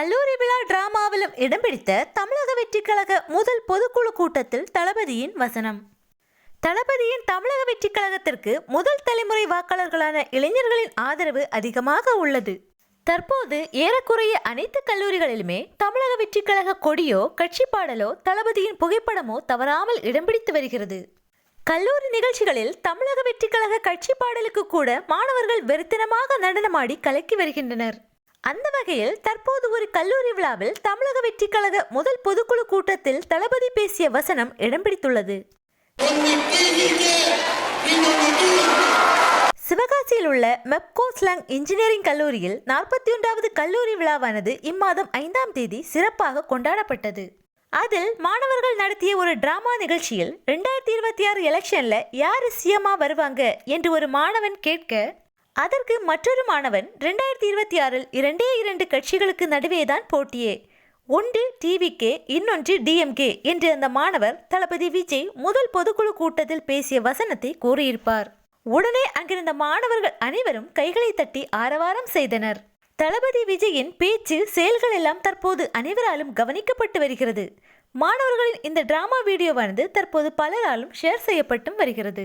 கல்லூரி விழா இடம் பிடித்த தமிழக வெற்றிக்கழக முதல் பொதுக்குழு கூட்டத்தில் தளபதியின் வசனம். தளபதியின் தமிழக வெற்றிக்கழகத்திற்கு முதல் தலைமுறை வாக்காளர்களான இளைஞர்களின் ஆதரவு அதிகமாக உள்ளது. தற்போது ஏறக்குறைய அனைத்து கல்லூரிகளிலுமே தமிழக வெற்றிக்கழக கொடியோ கட்சி பாடலோ தளபதியின் புகைப்படமோ தவறாமல் இடம் பிடித்து வருகிறது. கல்லூரி நிகழ்ச்சிகளில் தமிழக வெற்றிக்கழக கட்சி பாடலுக்கு கூட மாணவர்கள் வெறித்தனமாக நடனமாடி கலக்கி வருகின்றனர். அந்த வகையில் தற்போது ஒரு கல்லூரி விழாவில் தமிழக வெற்றிக்கழக முதல் பொதுக்குழு கூட்டத்தில் தளபதி பேசிய வசனம் இடம் பிடித்துள்ளது. சிவகாசியில் உள்ள மெப்கோ ஸ்லாங் இன்ஜினியரிங் கல்லூரியில் நாற்பத்தி ஒன்றாவது கல்லூரி விழாவானது இம்மாதம் ஐந்தாம் தேதி சிறப்பாக கொண்டாடப்பட்டது. அதில் மாணவர்கள் நடத்திய ஒரு டிராமா நிகழ்ச்சியில் ரெண்டாயிரத்தி இருபத்தி ஆறு எலெக்ஷன்ல யார் சிஎம்மா வருவாங்க என்று ஒரு மாணவன் கேட்க அதற்கு மற்றொரு மாணவன் ரெண்டாயிரத்தி இருபத்தி ஆறில் இரண்டே இரண்டு கட்சிகளுக்கு நடுவேதான் போட்டியே. ஒன்று டிவிகே இன்னொன்று டிஎம்கே என்று அந்த மாணவர் தளபதி விஜய் முதல் பொதுக்குழு கூட்டத்தில் பேசிய வசனத்தை கூறியிருப்பார். உடனே அங்கிருந்த மாணவர்கள் அனைவரும் கைகளை தட்டி ஆரவாரம் செய்தனர். தளபதி விஜயின் பேச்சு செயல்கள் எல்லாம் தற்போது அனைவராலும் கவனிக்கப்பட்டு வருகிறது. மாணவர்களின் இந்த டிராமா வீடியோவானது தற்போது பலராலும் ஷேர் செய்யப்பட்டும் வருகிறது.